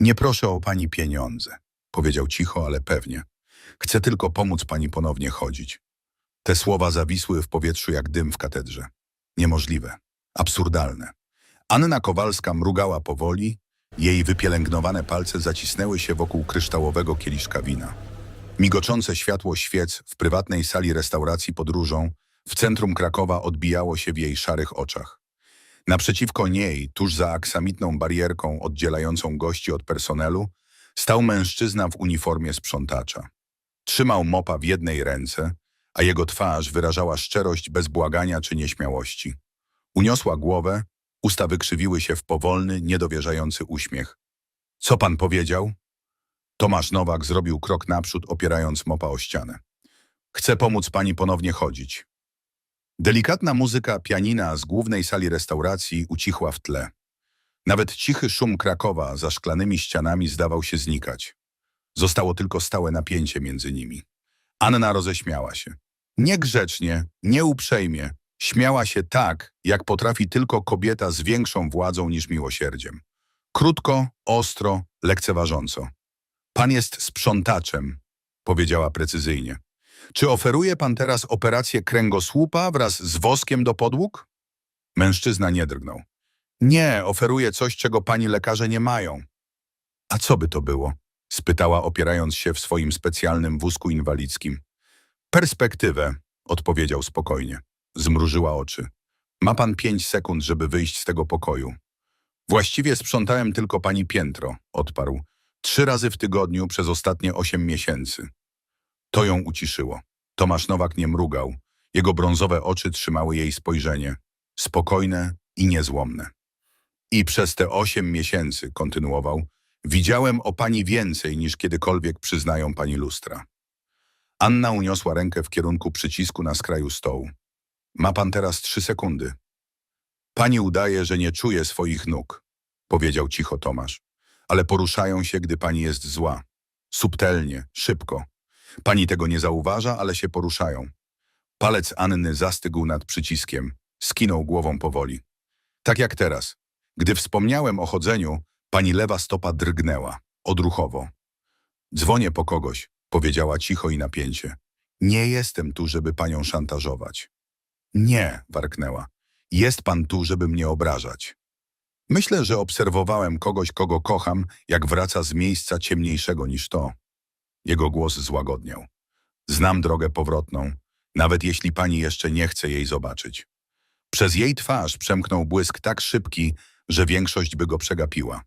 Nie proszę o pani pieniądze, powiedział cicho, ale pewnie. Chcę tylko pomóc pani ponownie chodzić. Te słowa zawisły w powietrzu jak dym w katedrze. Niemożliwe. Absurdalne. Anna Kowalska mrugała powoli, jej wypielęgnowane palce zacisnęły się wokół kryształowego kieliszka wina. Migoczące światło świec w prywatnej sali restauracji podróżą w centrum Krakowa odbijało się w jej szarych oczach. Naprzeciwko niej, tuż za aksamitną barierką oddzielającą gości od personelu, stał mężczyzna w uniformie sprzątacza. Trzymał mopa w jednej ręce, a jego twarz wyrażała szczerość bez błagania czy nieśmiałości. Uniosła głowę, usta wykrzywiły się w powolny, niedowierzający uśmiech. Co pan powiedział? Tomasz Nowak zrobił krok naprzód, opierając mopa o ścianę. Chcę pomóc pani ponownie chodzić. Delikatna muzyka pianina z głównej sali restauracji ucichła w tle. Nawet cichy szum Krakowa za szklanymi ścianami zdawał się znikać. Zostało tylko stałe napięcie między nimi. Anna roześmiała się. Niegrzecznie, nieuprzejmie, śmiała się tak, jak potrafi tylko kobieta z większą władzą niż miłosierdziem. Krótko, ostro, lekceważąco. Pan jest sprzątaczem, powiedziała precyzyjnie. Czy oferuje pan teraz operację kręgosłupa wraz z woskiem do podłóg? Mężczyzna nie drgnął. Nie, oferuję coś, czego pani lekarze nie mają. A co by to było? spytała, opierając się w swoim specjalnym wózku inwalidzkim. Perspektywę, odpowiedział spokojnie. Zmrużyła oczy. Ma pan pięć sekund, żeby wyjść z tego pokoju. Właściwie sprzątałem tylko pani piętro, odparł. Trzy razy w tygodniu przez ostatnie osiem miesięcy. To ją uciszyło. Tomasz Nowak nie mrugał. Jego brązowe oczy trzymały jej spojrzenie. Spokojne i niezłomne. I przez te osiem miesięcy, kontynuował, widziałem o pani więcej niż kiedykolwiek przyznają pani lustra. Anna uniosła rękę w kierunku przycisku na skraju stołu. Ma pan teraz trzy sekundy. Pani udaje, że nie czuje swoich nóg, powiedział cicho Tomasz, ale poruszają się, gdy pani jest zła. Subtelnie, szybko. Pani tego nie zauważa, ale się poruszają. Palec Anny zastygł nad przyciskiem, skinął głową powoli. Tak jak teraz. Gdy wspomniałem o chodzeniu, pani lewa stopa drgnęła, odruchowo. Dzwonię po kogoś, powiedziała cicho i napięcie. Nie jestem tu, żeby panią szantażować. Nie, warknęła. Jest pan tu, żeby mnie obrażać. Myślę, że obserwowałem kogoś, kogo kocham, jak wraca z miejsca ciemniejszego niż to. Jego głos złagodniał. Znam drogę powrotną, nawet jeśli pani jeszcze nie chce jej zobaczyć. Przez jej twarz przemknął błysk tak szybki, że większość by go przegapiła.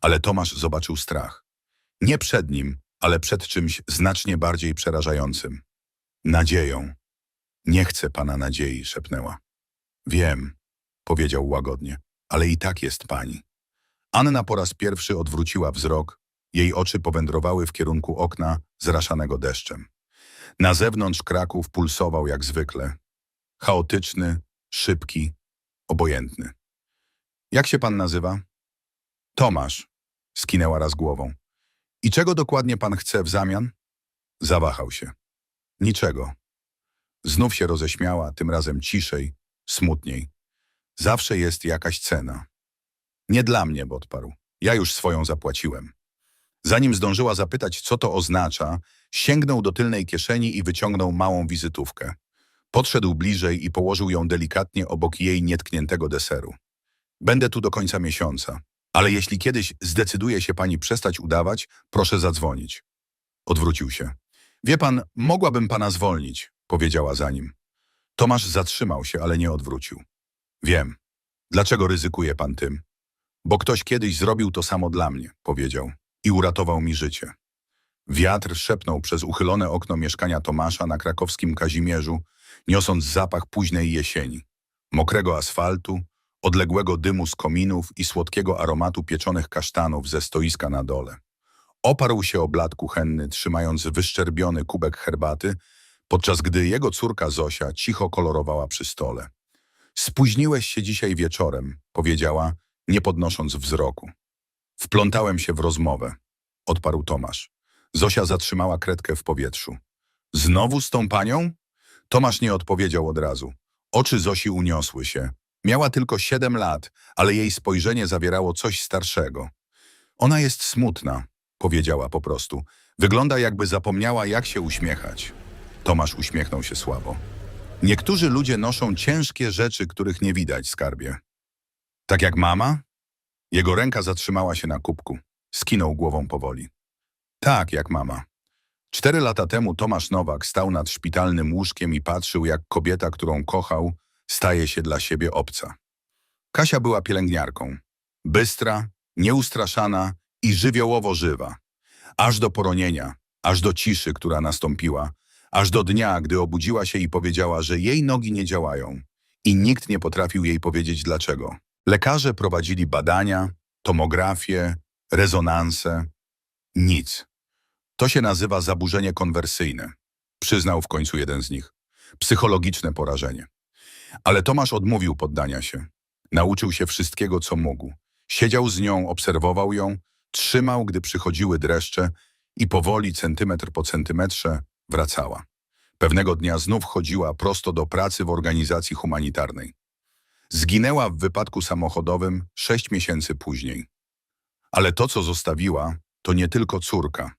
Ale Tomasz zobaczył strach. Nie przed nim, ale przed czymś znacznie bardziej przerażającym. Nadzieją. Nie chcę pana nadziei, szepnęła. Wiem, powiedział łagodnie, ale i tak jest pani. Anna po raz pierwszy odwróciła wzrok, jej oczy powędrowały w kierunku okna zraszanego deszczem. Na zewnątrz Kraków pulsował jak zwykle. Chaotyczny, szybki, obojętny. Jak się pan nazywa? Tomasz, skinęła raz głową. I czego dokładnie pan chce w zamian? Zawahał się. Niczego. Znów się roześmiała, tym razem ciszej, smutniej. Zawsze jest jakaś cena. Nie dla mnie, odparł. Ja już swoją zapłaciłem. Zanim zdążyła zapytać, co to oznacza, sięgnął do tylnej kieszeni i wyciągnął małą wizytówkę. Podszedł bliżej i położył ją delikatnie obok jej nietkniętego deseru. Będę tu do końca miesiąca, ale jeśli kiedyś zdecyduje się pani przestać udawać, proszę zadzwonić. Odwrócił się. Wie pan, mogłabym pana zwolnić, powiedziała za nim. Tomasz zatrzymał się, ale nie odwrócił. Wiem. Dlaczego ryzykuje pan tym? Bo ktoś kiedyś zrobił to samo dla mnie, powiedział i uratował mi życie. Wiatr szepnął przez uchylone okno mieszkania Tomasza na krakowskim Kazimierzu, niosąc zapach późnej jesieni, mokrego asfaltu, odległego dymu z kominów i słodkiego aromatu pieczonych kasztanów ze stoiska na dole. Oparł się o blat kuchenny, trzymając wyszczerbiony kubek herbaty, podczas gdy jego córka Zosia cicho kolorowała przy stole. Spóźniłeś się dzisiaj wieczorem, powiedziała, nie podnosząc wzroku. Wplątałem się w rozmowę, odparł Tomasz. Zosia zatrzymała kredkę w powietrzu. Znowu z tą panią? Tomasz nie odpowiedział od razu. Oczy Zosi uniosły się. Miała tylko siedem lat, ale jej spojrzenie zawierało coś starszego. Ona jest smutna, powiedziała po prostu. Wygląda jakby zapomniała, jak się uśmiechać. Tomasz uśmiechnął się słabo. Niektórzy ludzie noszą ciężkie rzeczy, których nie widać, skarbie. Tak jak mama? Jego ręka zatrzymała się na kubku. Skinął głową powoli. Tak, jak mama. Cztery lata temu Tomasz Nowak stał nad szpitalnym łóżkiem i patrzył, jak kobieta, którą kochał, staje się dla siebie obca. Kasia była pielęgniarką. Bystra, nieustraszana i żywiołowo żywa. Aż do poronienia, aż do ciszy, która nastąpiła, aż do dnia, gdy obudziła się i powiedziała, że jej nogi nie działają i nikt nie potrafił jej powiedzieć dlaczego. Lekarze prowadzili badania, tomografię, rezonanse. Nic. To się nazywa zaburzenie konwersyjne. Przyznał w końcu jeden z nich. Psychologiczne porażenie. Ale Tomasz odmówił poddania się. Nauczył się wszystkiego, co mógł. Siedział z nią, obserwował ją, trzymał, gdy przychodziły dreszcze i powoli, centymetr po centymetrze, wracała. Pewnego dnia znów chodziła prosto do pracy w organizacji humanitarnej. Zginęła w wypadku samochodowym sześć miesięcy później. Ale to, co zostawiła, to nie tylko córka.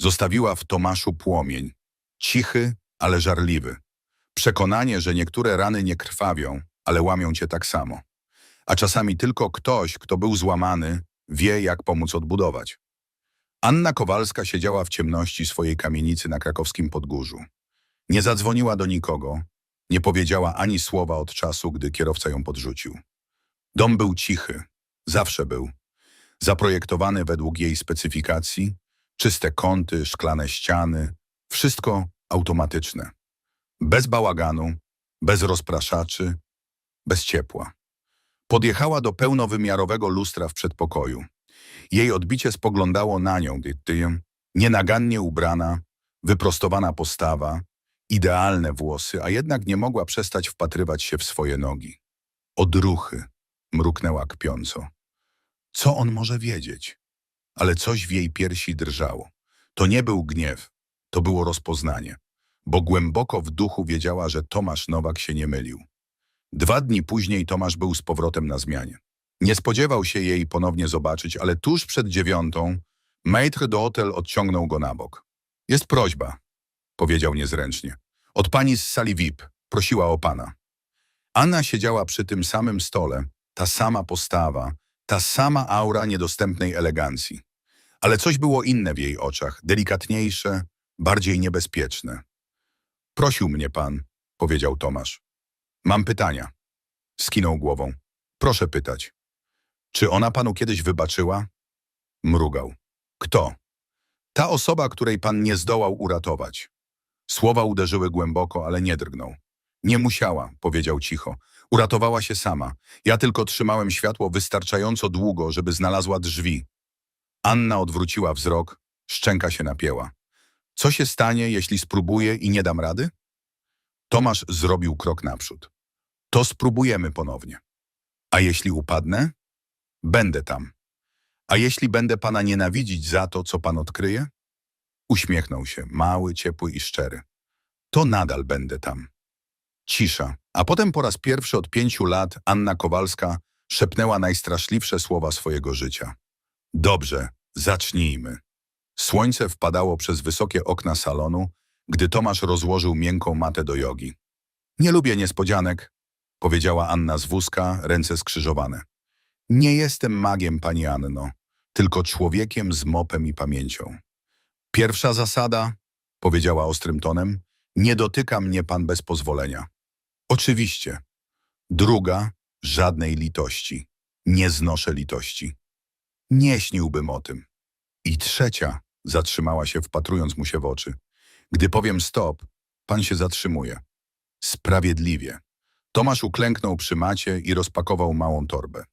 Zostawiła w Tomaszu płomień. Cichy, ale żarliwy. Przekonanie, że niektóre rany nie krwawią, ale łamią cię tak samo. A czasami tylko ktoś, kto był złamany, wie, jak pomóc odbudować. Anna Kowalska siedziała w ciemności swojej kamienicy na krakowskim Podgórzu. Nie zadzwoniła do nikogo, nie powiedziała ani słowa od czasu, gdy kierowca ją podrzucił. Dom był cichy, zawsze był. Zaprojektowany według jej specyfikacji, czyste kąty, szklane ściany, wszystko automatyczne. Bez bałaganu, bez rozpraszaczy, bez ciepła. Podjechała do pełnowymiarowego lustra w przedpokoju. Jej odbicie spoglądało na nią, gdy nienagannie ubrana, wyprostowana postawa, idealne włosy, a jednak nie mogła przestać wpatrywać się w swoje nogi. Odruchy, mruknęła kpiąco. Co on może wiedzieć? Ale coś w jej piersi drżało. To nie był gniew, to było rozpoznanie, bo głęboko w duchu wiedziała, że Tomasz Nowak się nie mylił. Dwa dni później Tomasz był z powrotem na zmianie. Nie spodziewał się jej ponownie zobaczyć, ale tuż przed dziewiątą maître de hotel odciągnął go na bok. Jest prośba, powiedział niezręcznie. Od pani z sali VIP. Prosiła o pana. Anna siedziała przy tym samym stole, ta sama postawa, ta sama aura niedostępnej elegancji. Ale coś było inne w jej oczach, delikatniejsze, bardziej niebezpieczne. Prosił mnie pan, powiedział Tomasz. Mam pytania. Skinął głową. Proszę pytać. Czy ona panu kiedyś wybaczyła? Mrugał. Kto? Ta osoba, której pan nie zdołał uratować. Słowa uderzyły głęboko, ale nie drgnął. Nie musiała, powiedział cicho. Uratowała się sama. Ja tylko trzymałem światło wystarczająco długo, żeby znalazła drzwi. Anna odwróciła wzrok, szczęka się napięła. Co się stanie, jeśli spróbuję i nie dam rady? Tomasz zrobił krok naprzód. To spróbujemy ponownie. A jeśli upadnę? Będę tam. A jeśli będę pana nienawidzić za to, co pan odkryje? Uśmiechnął się, mały, ciepły i szczery. To nadal będę tam. Cisza. A potem po raz pierwszy od pięciu lat Anna Kowalska szepnęła najstraszliwsze słowa swojego życia. Dobrze, zacznijmy. Słońce wpadało przez wysokie okna salonu, gdy Tomasz rozłożył miękką matę do jogi. Nie lubię niespodzianek, powiedziała Anna z wózka, ręce skrzyżowane. Nie jestem magiem, pani Anno, tylko człowiekiem z mopem i pamięcią. Pierwsza zasada, powiedziała ostrym tonem, nie dotyka mnie pan bez pozwolenia. Oczywiście. Druga, żadnej litości. Nie znoszę litości. Nie śniłbym o tym. I trzecia, zatrzymała się, wpatrując mu się w oczy. Gdy powiem stop, pan się zatrzymuje. Sprawiedliwie. Tomasz uklęknął przy macie i rozpakował małą torbę.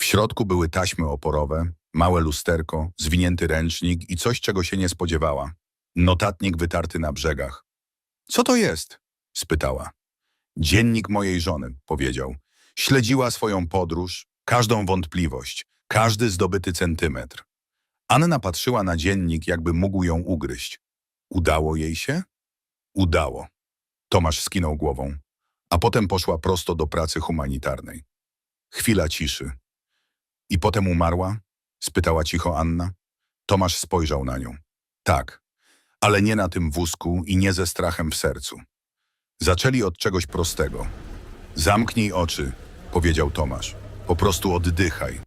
W środku były taśmy oporowe, małe lusterko, zwinięty ręcznik i coś, czego się nie spodziewała. Notatnik wytarty na brzegach. Co to jest? spytała. Dziennik mojej żony, powiedział. Śledziła swoją podróż, każdą wątpliwość, każdy zdobyty centymetr. Anna patrzyła na dziennik, jakby mógł ją ugryźć. Udało jej się? Udało. Tomasz skinął głową, a potem poszła prosto do pracy humanitarnej. Chwila ciszy. I potem umarła? Spytała cicho Anna. Tomasz spojrzał na nią. Tak, ale nie na tym wózku i nie ze strachem w sercu. Zaczęli od czegoś prostego. Zamknij oczy, powiedział Tomasz. Po prostu oddychaj.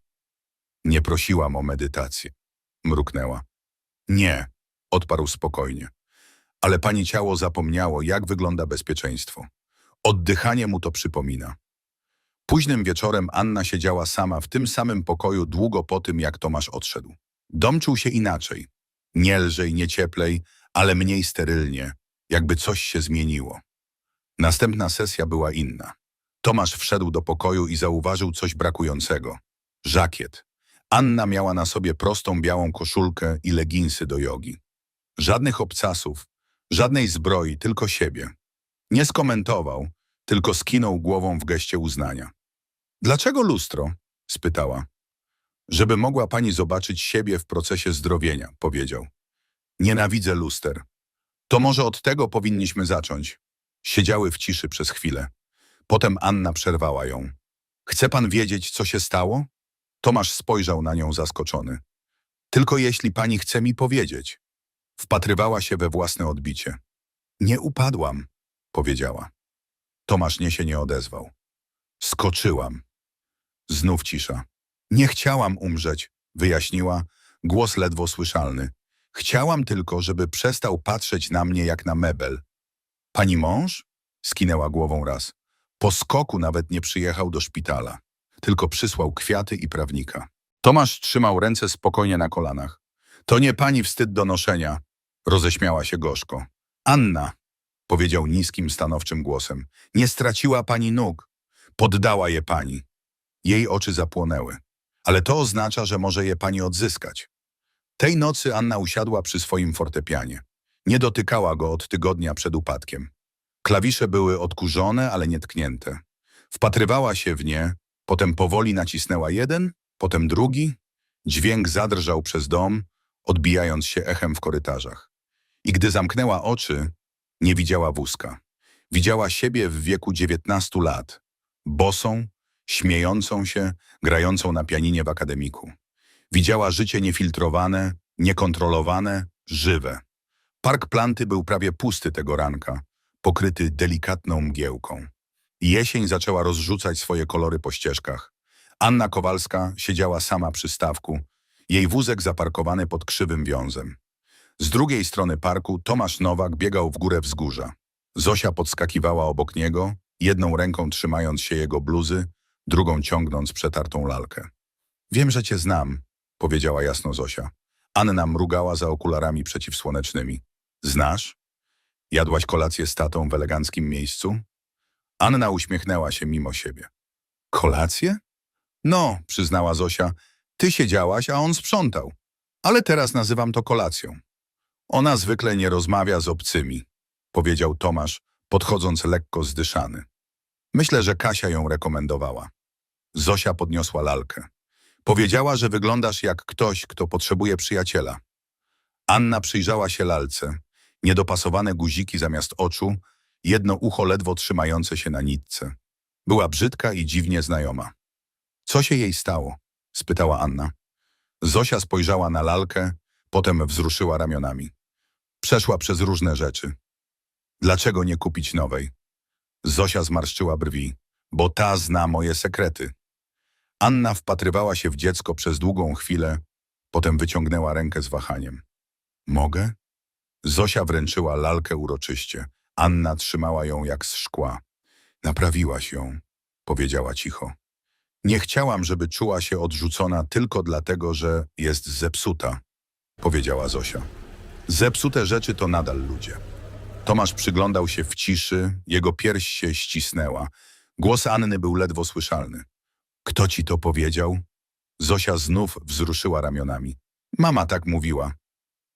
Nie prosiłam o medytację. Mruknęła. Nie, odparł spokojnie. Ale pani ciało zapomniało, jak wygląda bezpieczeństwo. Oddychanie mu to przypomina. Późnym wieczorem Anna siedziała sama w tym samym pokoju długo po tym, jak Tomasz odszedł. Dom czuł się inaczej. Nie lżej, nie cieplej, ale mniej sterylnie, jakby coś się zmieniło. Następna sesja była inna. Tomasz wszedł do pokoju i zauważył coś brakującego. Żakiet. Anna miała na sobie prostą białą koszulkę i leginsy do jogi. Żadnych obcasów, żadnej zbroi, tylko siebie. Nie skomentował, tylko skinął głową w geście uznania. Dlaczego lustro? spytała. Żeby mogła pani zobaczyć siebie w procesie zdrowienia, powiedział. Nienawidzę luster. To może od tego powinniśmy zacząć. Siedziały w ciszy przez chwilę. Potem Anna przerwała ją. Chce pan wiedzieć, co się stało? Tomasz spojrzał na nią zaskoczony. Tylko jeśli pani chce mi powiedzieć. Wpatrywała się we własne odbicie. Nie upadłam, powiedziała. Tomasz nie się nie odezwał. Skoczyłam. Znów cisza. Nie chciałam umrzeć, wyjaśniła, głos ledwo słyszalny. Chciałam tylko, żeby przestał patrzeć na mnie jak na mebel. Pani mąż? Skinęła głową raz. Po skoku nawet nie przyjechał do szpitala, tylko przysłał kwiaty i prawnika. Tomasz trzymał ręce spokojnie na kolanach. To nie pani wstyd do noszenia, roześmiała się gorzko. Anna, powiedział niskim, stanowczym głosem, nie straciła pani nóg. Poddała je pani. Jej oczy zapłonęły. Ale to oznacza, że może je pani odzyskać. Tej nocy Anna usiadła przy swoim fortepianie. Nie dotykała go od tygodnia przed upadkiem. Klawisze były odkurzone, ale nietknięte. Wpatrywała się w nie, potem powoli nacisnęła jeden, potem drugi. Dźwięk zadrżał przez dom, odbijając się echem w korytarzach. I gdy zamknęła oczy, nie widziała wózka. Widziała siebie w wieku 19 lat, bosą, śmiejącą się, grającą na pianinie w akademiku. Widziała życie niefiltrowane, niekontrolowane, żywe. Park Planty był prawie pusty tego ranka, pokryty delikatną mgiełką. Jesień zaczęła rozrzucać swoje kolory po ścieżkach. Anna Kowalska siedziała sama przy stawku, jej wózek zaparkowany pod krzywym wiązem. Z drugiej strony parku Tomasz Nowak biegał w górę wzgórza. Zosia podskakiwała obok niego, jedną ręką trzymając się jego bluzy, drugą ciągnąc przetartą lalkę. Wiem, że cię znam, powiedziała jasno Zosia. Anna mrugała za okularami przeciwsłonecznymi. Znasz? Jadłaś kolację z tatą w eleganckim miejscu? Anna uśmiechnęła się mimo siebie. Kolację? No, przyznała Zosia, ty siedziałaś, a on sprzątał. Ale teraz nazywam to kolacją. Ona zwykle nie rozmawia z obcymi, powiedział Tomasz, podchodząc lekko zdyszany. Myślę, że Kasia ją rekomendowała. Zosia podniosła lalkę. Powiedziała, że wyglądasz jak ktoś, kto potrzebuje przyjaciela. Anna przyjrzała się lalce. Niedopasowane guziki zamiast oczu, jedno ucho ledwo trzymające się na nitce. Była brzydka i dziwnie znajoma. Co się jej stało? spytała Anna. Zosia spojrzała na lalkę, potem wzruszyła ramionami. Przeszła przez różne rzeczy. Dlaczego nie kupić nowej? Zosia zmarszczyła brwi, bo ta zna moje sekrety. Anna wpatrywała się w dziecko przez długą chwilę, potem wyciągnęła rękę z wahaniem. Mogę? Zosia wręczyła lalkę uroczyście. Anna trzymała ją jak z szkła. Naprawiłaś ją, powiedziała cicho. Nie chciałam, żeby czuła się odrzucona tylko dlatego, że jest zepsuta, powiedziała Zosia. Zepsute rzeczy to nadal ludzie. Tomasz przyglądał się w ciszy, jego pierś się ścisnęła. Głos Anny był ledwo słyszalny. Kto ci to powiedział? Zosia znów wzruszyła ramionami. Mama tak mówiła.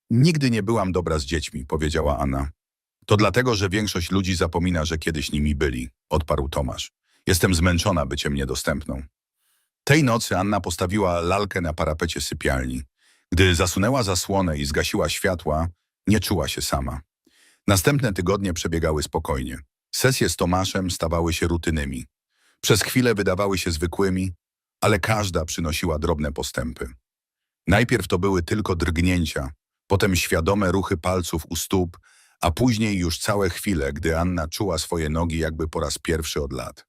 Nigdy nie byłam dobra z dziećmi, powiedziała Anna. To dlatego, że większość ludzi zapomina, że kiedyś nimi byli, odparł Tomasz. Jestem zmęczona byciem niedostępną. Tej nocy Anna postawiła lalkę na parapecie sypialni. Gdy zasunęła zasłonę i zgasiła światła, nie czuła się sama. Następne tygodnie przebiegały spokojnie. Sesje z Tomaszem stawały się rutynymi. Przez chwilę wydawały się zwykłymi, ale każda przynosiła drobne postępy. Najpierw to były tylko drgnięcia, potem świadome ruchy palców u stóp, a później już całe chwile, gdy Anna czuła swoje nogi jakby po raz pierwszy od lat.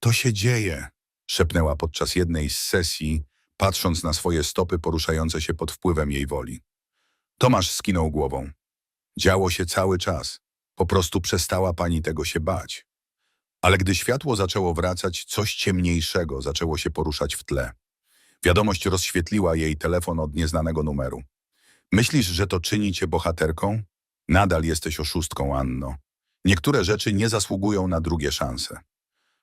To się dzieje, szepnęła podczas jednej z sesji, patrząc na swoje stopy poruszające się pod wpływem jej woli. Tomasz skinął głową. Działo się cały czas. Po prostu przestała pani tego się bać. Ale gdy światło zaczęło wracać, coś ciemniejszego zaczęło się poruszać w tle. Wiadomość rozświetliła jej telefon od nieznanego numeru. Myślisz, że to czyni cię bohaterką? Nadal jesteś oszustką, Anno. Niektóre rzeczy nie zasługują na drugie szanse.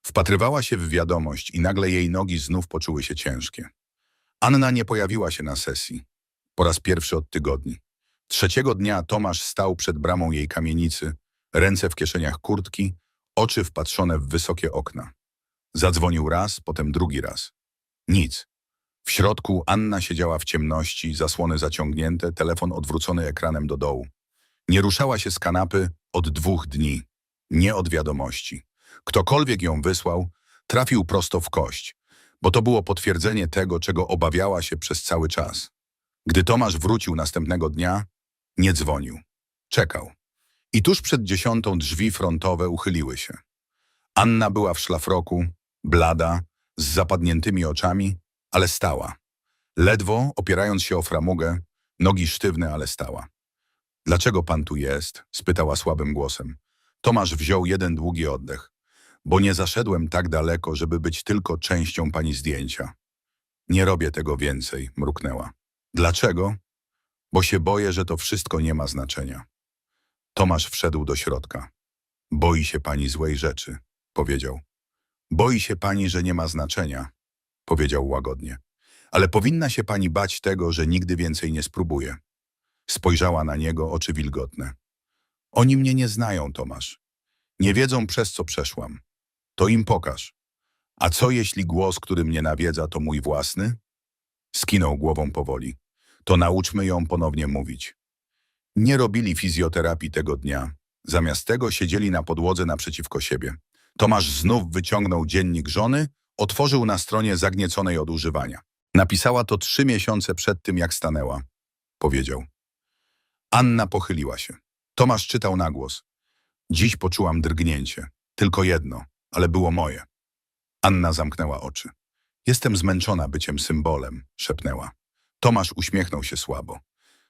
Wpatrywała się w wiadomość i nagle jej nogi znów poczuły się ciężkie. Anna nie pojawiła się na sesji. Po raz pierwszy od tygodni. Trzeciego dnia Tomasz stał przed bramą jej kamienicy, ręce w kieszeniach kurtki, oczy wpatrzone w wysokie okna. Zadzwonił raz, potem drugi raz. Nic. W środku Anna siedziała w ciemności, zasłony zaciągnięte, telefon odwrócony ekranem do dołu. Nie ruszała się z kanapy od dwóch dni. Nie od wiadomości. Ktokolwiek ją wysłał, trafił prosto w kość, bo to było potwierdzenie tego, czego obawiała się przez cały czas. Gdy Tomasz wrócił następnego dnia, nie dzwonił. Czekał. I tuż przed dziesiątą drzwi frontowe uchyliły się. Anna była w szlafroku, blada, z zapadniętymi oczami, ale stała. Ledwo, opierając się o framugę, nogi sztywne, ale stała. Dlaczego pan tu jest? spytała słabym głosem. Tomasz wziął jeden długi oddech. Bo nie zaszedłem tak daleko, żeby być tylko częścią pani zdjęcia. Nie robię tego więcej, mruknęła. Dlaczego? Bo się boję, że to wszystko nie ma znaczenia. Tomasz wszedł do środka. Boi się pani złej rzeczy, powiedział. Boi się pani, że nie ma znaczenia, powiedział łagodnie. Ale powinna się pani bać tego, że nigdy więcej nie spróbuje. Spojrzała na niego oczy wilgotne. Oni mnie nie znają, Tomasz. Nie wiedzą, przez co przeszłam. To im pokaż. A co jeśli głos, który mnie nawiedza, to mój własny? Skinął głową powoli. To nauczmy ją ponownie mówić. Nie robili fizjoterapii tego dnia. Zamiast tego siedzieli na podłodze naprzeciwko siebie. Tomasz znów wyciągnął dziennik żony, otworzył na stronie zagnieconej od używania. Napisała to trzy miesiące przed tym, jak stanęła. Powiedział. Anna pochyliła się. Tomasz czytał na głos. Dziś poczułam drgnięcie. Tylko jedno, ale było moje. Anna zamknęła oczy. Jestem zmęczona byciem symbolem, szepnęła. Tomasz uśmiechnął się słabo.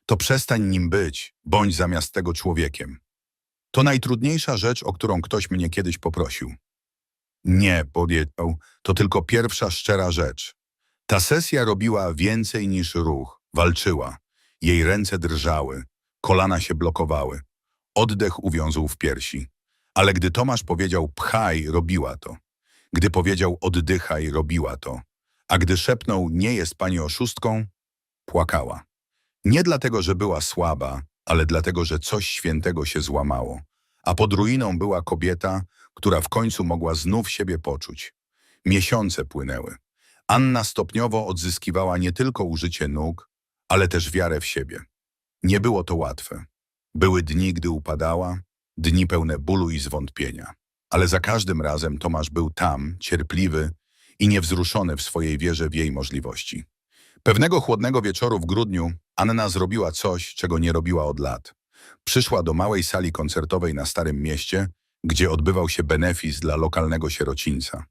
To przestań nim być, bądź zamiast tego człowiekiem. To najtrudniejsza rzecz, o którą ktoś mnie kiedyś poprosił. Nie, powiedział, to tylko pierwsza szczera rzecz. Ta sesja robiła więcej niż ruch, walczyła. Jej ręce drżały, kolana się blokowały. Oddech uwiązł w piersi. Ale gdy Tomasz powiedział pchaj, robiła to. Gdy powiedział oddychaj, robiła to. A gdy szepnął nie jest pani oszustką, płakała. Nie dlatego, że była słaba, ale dlatego, że coś świętego się złamało. A pod ruiną była kobieta, która w końcu mogła znów siebie poczuć. Miesiące płynęły. Anna stopniowo odzyskiwała nie tylko użycie nóg, ale też wiarę w siebie. Nie było to łatwe. Były dni, gdy upadała, dni pełne bólu i zwątpienia. Ale za każdym razem Tomasz był tam, cierpliwy i niewzruszony w swojej wierze w jej możliwości. Pewnego chłodnego wieczoru w grudniu Anna zrobiła coś, czego nie robiła od lat. Przyszła do małej sali koncertowej na Starym Mieście, gdzie odbywał się benefis dla lokalnego sierocińca.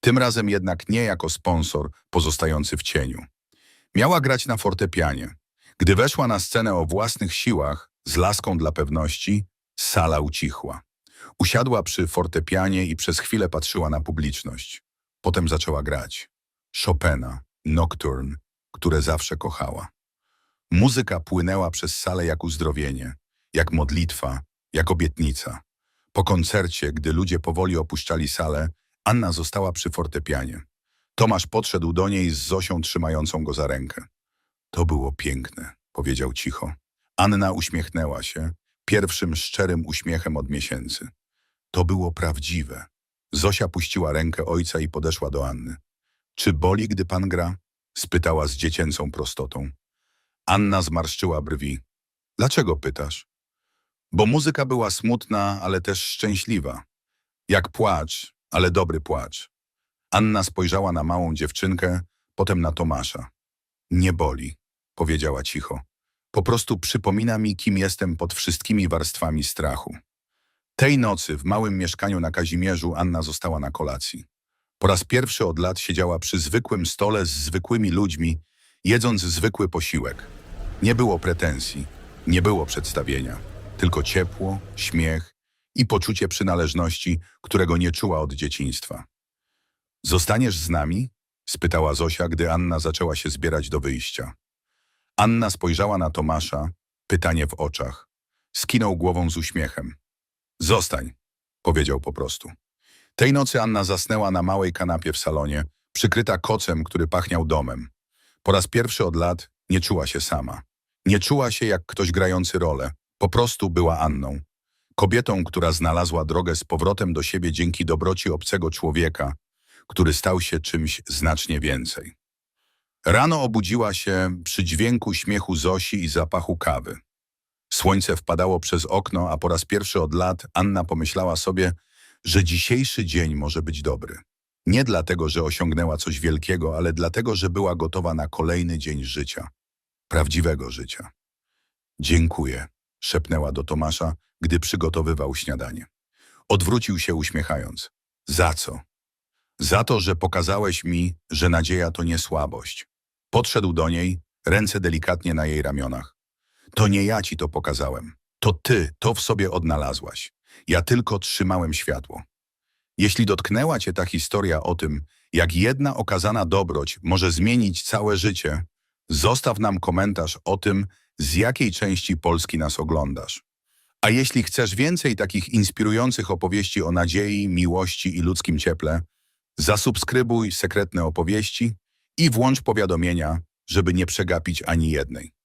Tym razem jednak nie jako sponsor pozostający w cieniu. Miała grać na fortepianie. Gdy weszła na scenę o własnych siłach, z laską dla pewności, sala ucichła. Usiadła przy fortepianie i przez chwilę patrzyła na publiczność. Potem zaczęła grać. Chopina, Nocturne, które zawsze kochała. Muzyka płynęła przez salę jak uzdrowienie, jak modlitwa, jak obietnica. Po koncercie, gdy ludzie powoli opuszczali salę, Anna została przy fortepianie. Tomasz podszedł do niej z Zosią trzymającą go za rękę. To było piękne, powiedział cicho. Anna uśmiechnęła się, pierwszym szczerym uśmiechem od miesięcy. To było prawdziwe. Zosia puściła rękę ojca i podeszła do Anny. Czy boli, gdy pan gra? Spytała z dziecięcą prostotą. Anna zmarszczyła brwi. Dlaczego pytasz? Bo muzyka była smutna, ale też szczęśliwa. Jak płacz, ale dobry płacz. Anna spojrzała na małą dziewczynkę, potem na Tomasza. Nie boli. powiedziała cicho. Po prostu przypomina mi, kim jestem pod wszystkimi warstwami strachu. Tej nocy w małym mieszkaniu na Kazimierzu Anna została na kolacji. Po raz pierwszy od lat siedziała przy zwykłym stole z zwykłymi ludźmi, jedząc zwykły posiłek. Nie było pretensji, nie było przedstawienia, tylko ciepło, śmiech i poczucie przynależności, którego nie czuła od dzieciństwa. Zostaniesz z nami? spytała Zosia, gdy Anna zaczęła się zbierać do wyjścia. Anna spojrzała na Tomasza, pytanie w oczach. Skinął głową z uśmiechem. Zostań, powiedział po prostu. Tej nocy Anna zasnęła na małej kanapie w salonie, przykryta kocem, który pachniał domem. Po raz pierwszy od lat nie czuła się sama. Nie czuła się jak ktoś grający rolę. Po prostu była Anną. Kobietą, która znalazła drogę z powrotem do siebie dzięki dobroci obcego człowieka, który stał się czymś znacznie więcej. Rano obudziła się przy dźwięku śmiechu Zosi i zapachu kawy. Słońce wpadało przez okno, a po raz pierwszy od lat Anna pomyślała sobie, że dzisiejszy dzień może być dobry. Nie dlatego, że osiągnęła coś wielkiego, ale dlatego, że była gotowa na kolejny dzień życia. Prawdziwego życia. Dziękuję, szepnęła do Tomasza, gdy przygotowywał śniadanie. Odwrócił się uśmiechając. Za co? Za to, że pokazałeś mi, że nadzieja to nie słabość. Podszedł do niej, ręce delikatnie na jej ramionach. To nie ja ci to pokazałem. To ty to w sobie odnalazłaś. Ja tylko trzymałem światło. Jeśli dotknęła cię ta historia o tym, jak jedna okazana dobroć może zmienić całe życie, zostaw nam komentarz o tym, z jakiej części Polski nas oglądasz. A jeśli chcesz więcej takich inspirujących opowieści o nadziei, miłości i ludzkim cieple, zasubskrybuj sekretne opowieści i włącz powiadomienia, żeby nie przegapić ani jednej.